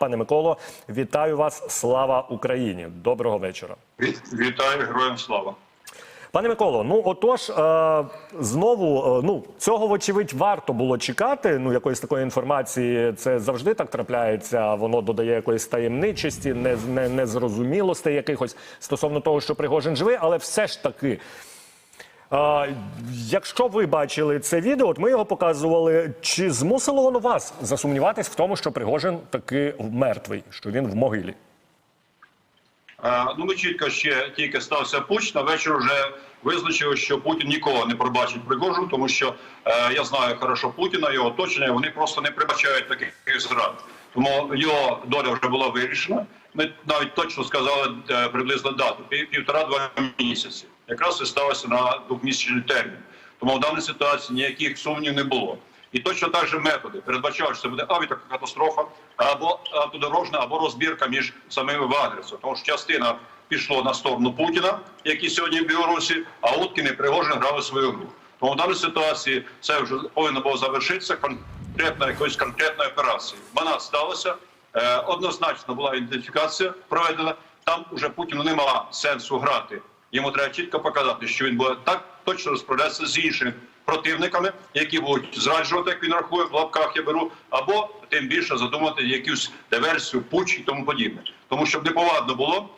Пане Миколо, вітаю вас. Слава Україні! Доброго вечора. Вітаю героям слава. Пане Миколо, ну отож, е, знову, е, ну цього вочевидь варто було чекати. Ну якоїсь такої інформації, це завжди так трапляється. Воно додає якоїсь таємничості, не, не, незрозумілостей якихось стосовно того, що Пригожин живий, але все ж таки. Е, якщо ви бачили це відео, от ми його показували. Чи змусило воно вас засумніватись в тому, що Пригожин таки мертвий, що він в могилі? Е, Ну, ми чітко ще тільки стався пуч. На вечір вже визначили, що Путін нікого не пробачить Пригожин, тому що е, я знаю хорошо Путіна, його оточення. Вони просто не прибачають таких зрад. Тому його доля вже була вирішена. Ми навіть точно сказали е, приблизно дату пів- півтора-два місяці. Якраз це сталося на двохмісячний термін. Тому в даній ситуації ніяких сумнів не було. І точно так же методи передбачають, що це буде авіакатастрофа або автодорожна, або розбірка між самими вагнерівцями. Тому що частина пішло на сторону Путіна, який сьогодні в Білорусі, а Уткін і Пригожин грали свою гру. Тому в даній ситуації це вже повинно було завершитися конкретна якоюсь конкретною операцією. Вона сталася. Е, однозначно була ідентифікація проведена. Там уже Путіну немає сенсу грати. Йому треба чітко показати, що він буде так точно розправлятися з іншими противниками, які будуть зраджувати, як він рахує в лапках. Я беру, або тим більше задумати якусь диверсію, пуч і тому подібне. Тому щоб неповадно було,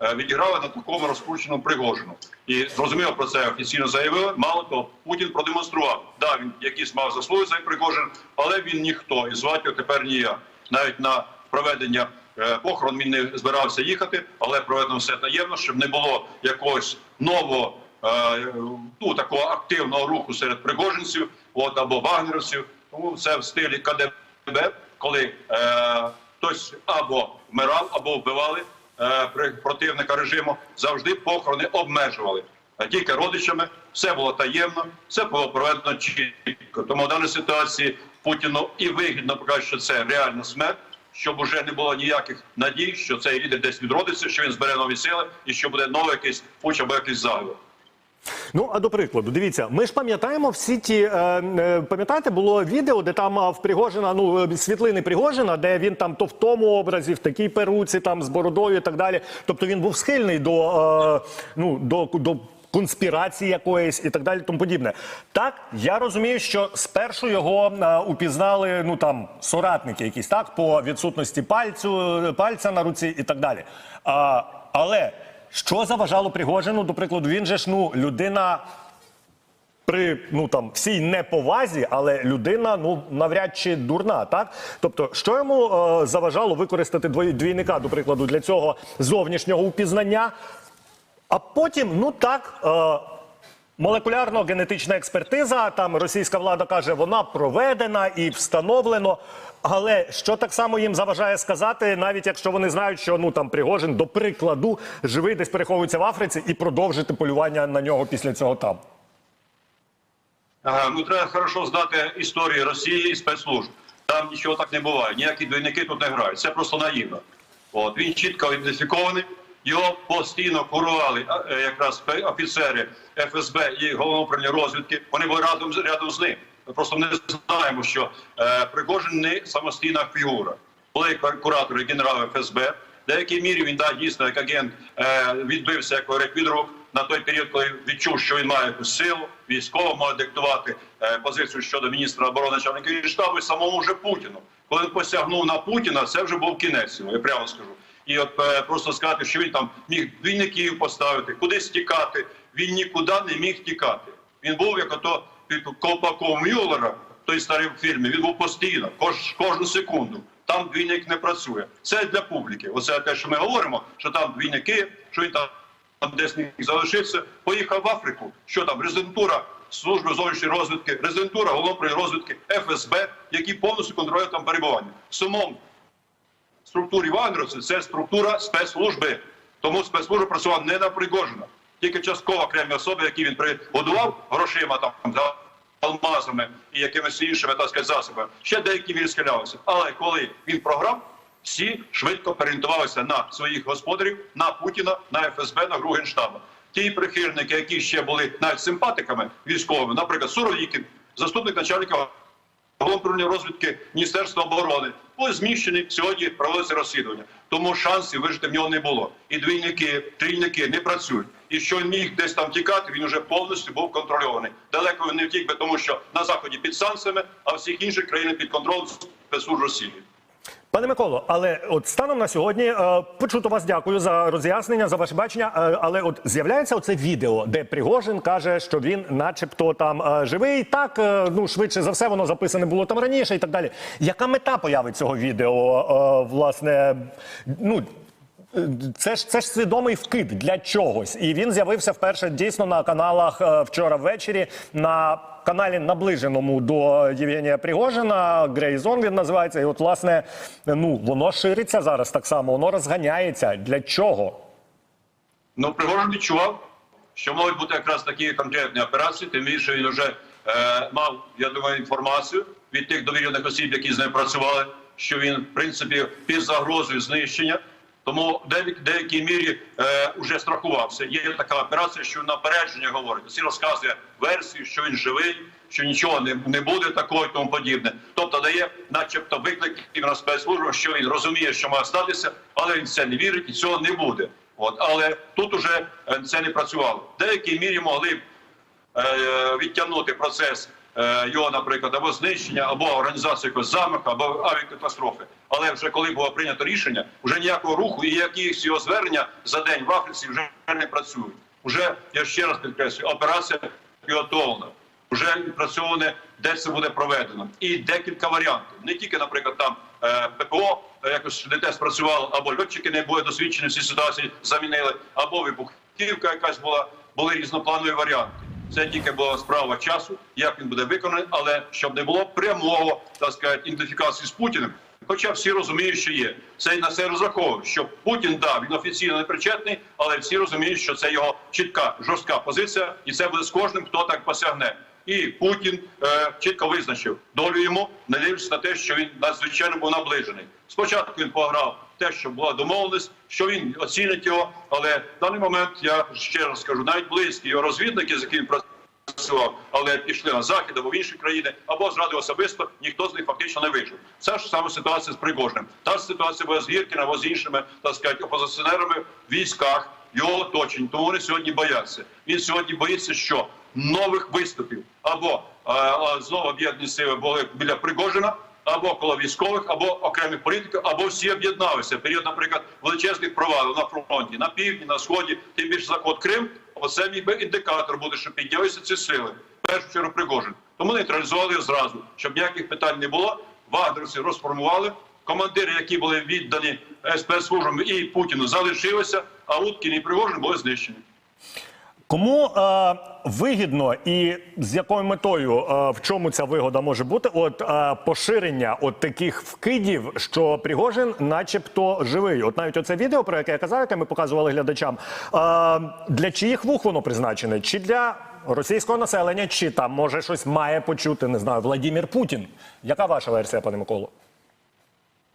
е, відіграли на такому розпущеному Пригожину. І зрозуміло про це офіційно заявили. Мало того, Путін продемонстрував. Да, він якісь мав заслуги за Пригожин, але він ніхто і звати його тепер ніяк. Навіть на проведення похорон він не збирався їхати, але проведено все таємно, щоб не було якогось нового. е, Ну, такого активного руху серед пригожинців, от або вагнерівців, тому це в стилі КДБ, коли е, хтось або вмирав, або вбивали е, противника режиму, завжди похорони обмежували. Тільки родичами все було таємно, все було проведено чітко. Тому в даній ситуації Путіну і вигідно показати, що це реальна смерть, щоб уже не було ніяких надій, що цей лідер десь відродиться, що він збере нові сили і що буде новий якийсь пуч або якийсь заговор. Ну а до прикладу, дивіться, ми ж пам'ятаємо всі ті. Е, е, пам'ятаєте, було відео, де там в Пригожина, ну е, світлини Пригожина, де він там то в тому образі, в такій перуці, там з бородою і так далі. Тобто він був схильний до, е, ну, до, до конспірації якоїсь і так далі, тому подібне. Так, я розумію, що спершу його е, упізнали, ну там соратники, якісь так, по відсутності пальцю, пальця на руці і так далі. А, але що заважало Пригожину, до прикладу, він же ж ну людина при ну там всій неповазі, але людина ну навряд чи дурна, так тобто, що йому е, заважало використати двійника, до прикладу, для цього зовнішнього упізнання, а потім, ну так. Е, Молекулярно-генетична експертиза, там російська влада каже, вона проведена і встановлено. Але що так само їм заважає сказати, навіть якщо вони знають, що ну там Пригожин, до прикладу, живий десь переховується в Африці і продовжити полювання на нього після цього там. Ага, ну треба хорошо знати історію Росії і спецслужб. Там нічого так не буває. Ніякі двійники тут не грають. Це просто наївно. От він чітко ідентифікований. Його постійно курували е, якраз офіцери ФСБ і головного управління розвідки. Вони були разом з- рядом з ним. Ми просто не знаємо, що е, Пригожин не самостійна фігура. Були куратори генерали ФСБ. В деякій мірі він да, дійсно як агент е, відбився як говорять, від рук на той період, коли відчув, що він має якусь силу, військово може диктувати е, позицію щодо міністра оборони начальника Генштабу і самому вже Путіну. Коли він посягнув на Путіна, це вже був кінець. Я прямо скажу. І от е, просто сказати, що він там міг двійників поставити, кудись тікати. Він нікуди не міг тікати. Він був як ото під колпаком Мюллера, той старий фільмі. Він був постійно, кож, кожну секунду. Там двійник не працює. Це для публіки. Оце те, що ми говоримо, що там двійники, що він там там десь не залишився, поїхав в Африку. Що там резидентура служби зовнішньої розвідки, резидентура головної розвідки ФСБ, які повністю контролюють там перебування. В самому структурі Вагнерівців це структура спецслужби. Тому спецслужба працювала не на. Тільки частково окремі особи, які він пригодував грошима там за алмазами і якимись іншими так сказати, засобами. Ще деякі він схилялися. Але коли він програв, всі швидко переорієнтувалися на своїх господарів, на Путіна, на ФСБ, на ГРУ Генштаба. Ті прихильники, які ще були навіть симпатиками військовими, наприклад, Суровікін, заступник начальника управління розвідки Міністерства оборони, були зміщені. Сьогодні проводиться розслідування. Тому шансів вижити в нього не було. І двійники, трійники не працюють. І що він міг десь там тікати, він вже повністю був контрольований. Далеко він не втік би, тому що на заході під санкціями, а всіх інших країн під контролем спецслужб Росії. Пане Миколо, але от станом на сьогодні е, почуто вас дякую за роз'яснення, за ваше бачення. Е, але от з'являється оце відео, де Пригожин каже, що він, начебто, там е, живий. Так ну швидше за все, воно записане було там раніше і так далі. Яка мета появи цього відео? Власне, ну. Це ж це ж свідомий вкид для чогось, і він з'явився вперше дійсно на каналах вчора ввечері на каналі наближеному до Євгенія Пригожина. Грейзон він називається. І от власне ну воно шириться зараз так само, воно розганяється. Для чого? Ну, Пригожин відчував, що можуть бути якраз такі конкретні операції, тим більше він вже е, мав, я думаю, інформацію від тих довірених осіб, які з ним працювали, що він, в принципі, під загрозою знищення. Тому в деякій мірі е, вже страхувався. Є така операція, що напередження говорить. Всі розказує версію, що він живий, що нічого не, буде такого і тому подібне. Тобто дає, начебто, виклик на спецслужбу, що він розуміє, що має статися, але він це не вірить і цього не буде. От, але тут уже е, це не працювало. В деякій мірі могли б е, відтягнути процес е, його, наприклад, або знищення, або організацію якогось замаху, або авіакатастрофи. Але вже коли було прийнято рішення, вже ніякого руху і якісь його звернення за день в Африці вже не працюють. Уже я ще раз підкреслюю, операція підготовлена. Вже відпрацьоване, де це буде проведено, і декілька варіантів. Не тільки, наприклад, там е, ППО е, якось не те або льотчики не були досвідчені в цій ситуації, замінили, або вибухівка якась була, були різнопланові варіанти. Це тільки була справа часу, як він буде виконаний, але щоб не було прямого так сказати, ідентифікації з Путіним. Хоча всі розуміють, що є. Це на це розраховує, що Путін да він офіційно не причетний, але всі розуміють, що це його чітка жорстка позиція, і це буде з кожним, хто так посягне. І Путін е, чітко визначив долю йому, не на те, що він надзвичайно був наближений. Спочатку він пограв те, що була домовленість, що він оцінить його. Але в даний момент я ще раз скажу, навіть близькі його розвідники, з якими він працював, але пішли на захід або в інші країни, або зради особисто, ніхто з них фактично не вижив. Це ж саме ситуація з Пригожним. Та ситуація була з Гіркіна або з іншими, так сказати, опозиціонерами в військах, його оточень. Тому вони сьогодні бояться. Він сьогодні боїться, що нових виступів або е, е, знову об'єднані сили були біля Пригожина. Або коло військових, або окремих політиків, або всі об'єдналися. Період, наприклад, величезних провалів на фронті, на півдні, на сході, тим більше заход Крим. Оце міг би індикатор буде, що піднялися ці сили. Першу чергу Пригожин. Тому нейтралізували його зразу, щоб ніяких питань не було. Вагнерівці розформували. Командири, які були віддані спецслужбам і Путіну, залишилися, а Уткін і Пригожин були знищені. Кому е, вигідно і з якою метою е, в чому ця вигода може бути? От е, поширення от таких вкидів, що Пригожин, начебто, живий. От навіть оце відео, про яке я казав, яке ми показували глядачам. Е, для чиїх вух воно призначене? Чи для російського населення, чи там може щось має почути, не знаю, Владимир Путін? Яка ваша версія, пане Миколо?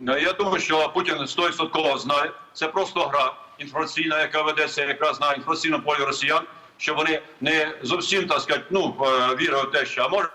Ну, Я думаю, що Путін 100% знає. Це просто гра інформаційна, яка ведеться якраз на інформаційному полі росіян, що вони не зовсім так сказати, ну е, вірили в те, що а може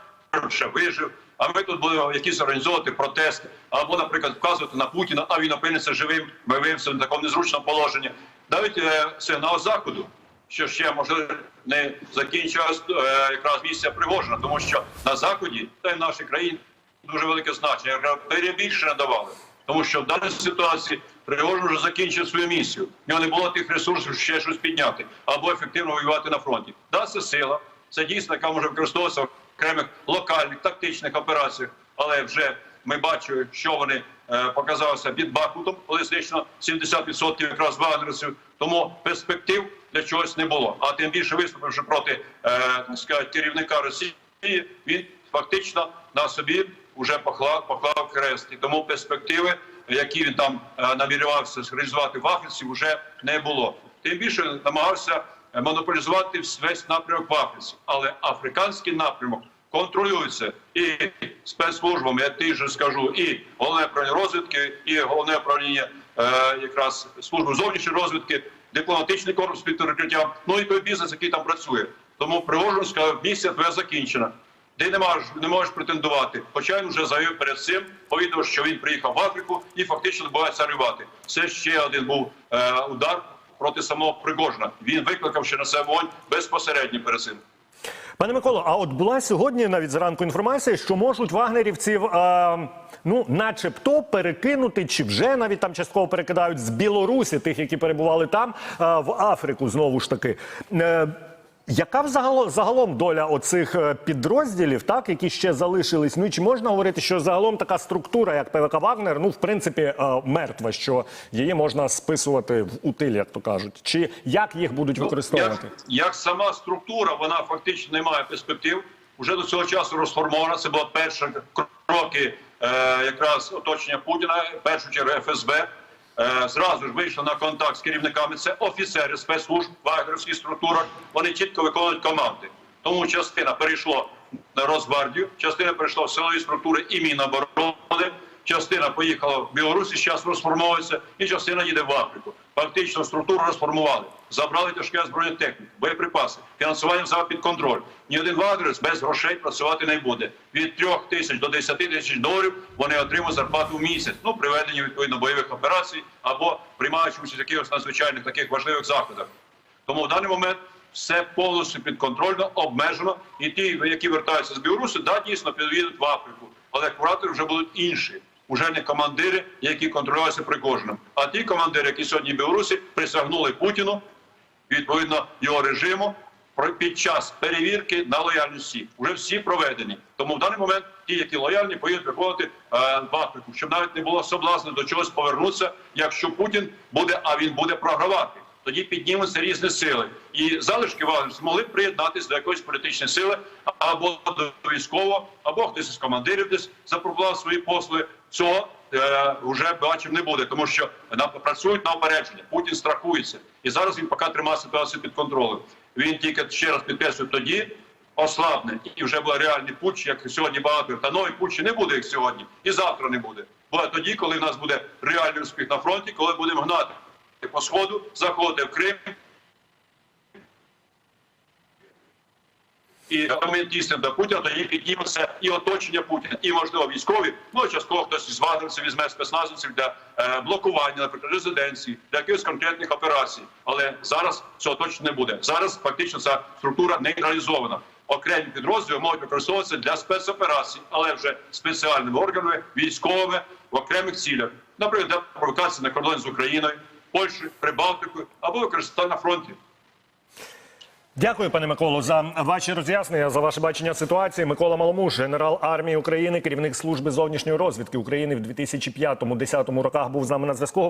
ще вижив. А ми тут будемо якісь організовувати протести, або, наприклад, вказувати на Путіна, а він опиниться живим, ми виявимося в такому незручному положенні. Навіть е, сигнал заходу, що ще може не закінчилась е, якраз місця Пригожина, тому що на заході та й в нашій країні дуже велике значення. якраз Перебільшення давали. Тому що в даній ситуації Пригожин вже закінчив свою місію. В нього не було тих ресурсів ще щось підняти або ефективно воювати на фронті. Да, це сила, це дійсно, яка може використовуватися в окремих локальних тактичних операціях, але вже ми бачили, що вони е, показалися під Бахмутом, коли знищено 70% якраз вагнерівців. Тому перспектив для чогось не було. А тим більше виступивши проти е, так сказати, керівника Росії, він фактично на собі вже поклав, поклав хрест. І тому перспективи, які він там е, намірювався реалізувати в Африці, вже не було. Тим більше намагався е, монополізувати весь напрямок в Африці. Але африканський напрямок контролюється і спецслужбами, я ти ж скажу, і головне управління розвідки, і головне управління е, якраз служби зовнішньої розвідки, дипломатичний корпус під ну і той бізнес, який там працює. Тому Пригожин сказав, місія твоя закінчена. Ти не можеш не можеш претендувати. Хоча він вже заявив перед цим, повідомив, що він приїхав в Африку і фактично буває царювати. Це ще один був е, удар проти самого Пригожина. Він викликав ще на себе вогонь безпосередньо перед цим. Пане Миколо, а от була сьогодні навіть зранку інформація, що можуть вагнерівців, е, ну, начебто, перекинути, чи вже навіть там частково перекидають з Білорусі, тих, які перебували там, е, в Африку знову ж таки. Е, яка взагало- загалом доля оцих е, підрозділів, так, які ще залишились? Ну і чи можна говорити, що загалом така структура, як ПВК Вагнер, ну в принципі е, мертва, що її можна списувати в утиль, як то кажуть? Чи як їх будуть використовувати? Як, як сама структура, вона фактично не має перспектив. Уже до цього часу розформована. Це були перші кроки е, якраз оточення Путіна, в першу чергу ФСБ. Е, зразу ж вийшли на контакт з керівниками. Це офіцери спецслужб в вагнерівських структурах. Вони чітко виконують команди. Тому частина перейшла на Росгвардію, частина перейшла в силові структури і Міноборони. Частина поїхала в Білорусі, зараз розформовується, і частина їде в Африку. Фактично структуру розформували, забрали тяжке озброєння техніку, боєприпаси, фінансування взяв під контроль. Ні один вагнерець без грошей працювати не буде. Від трьох тисяч до 10 тисяч доларів вони отримують зарплату в місяць. Ну, при веденні відповідно бойових операцій або приймаючи участь якихось надзвичайних таких важливих заходах. Тому в даний момент все повністю підконтрольно, обмежено. І ті, які вертаються з Білорусі, да, дійсно під'їдуть в Африку. Але куратори вже будуть інші. Уже не командири, які контролюються Пригожином, а ті командири, які сьогодні в Білорусі присягнули Путіну, відповідно його режиму, під час перевірки на лояльність всіх. Вже всі проведені. Тому в даний момент ті, які лояльні, поїдуть виходити е, в Африку, щоб навіть не було соблазну до чогось повернутися, якщо Путін буде, а він буде програвати. Тоді піднімуться різні сили, і залишки вагнерівців могли б приєднатися до якоїсь політичної сили або до військового, або хтось із командирів десь запропонував свої послуги. Цього е, вже бачив не буде, тому що працюють на опередження. Путін страхується, і зараз він поки тримає ситуацію під контролем. Він тільки ще раз підкреслюю тоді. Ослабне і вже буде реальний путч, як сьогодні багато та новий путч не буде як сьогодні, і завтра не буде. Буде тоді, коли в нас буде реальний успіх на фронті, коли будемо гнати по сходу, заходити в Крим. І ми дійсно до Путіна, тоді підніметься і оточення Путіна, і можливо військові. Ну частково хтось із вагнерців візьме спецназівців для е, блокування, наприклад, резиденції, для якихось конкретних операцій. Але зараз цього точно не буде. Зараз фактично ця структура нейтралізована. Окремі підрозділи можуть використовуватися для спецоперацій, але вже спеціальними органами, військовими в окремих цілях, наприклад, для провокації на кордоні з Україною, Польщею, Прибалтикою або використання на фронті. Дякую, пане Миколо, за ваші роз'яснення, за ваше бачення ситуації. Микола Маломуш, генерал армії України, керівник служби зовнішньої розвідки України в 2005-2010 роках, був з нами на зв'язку.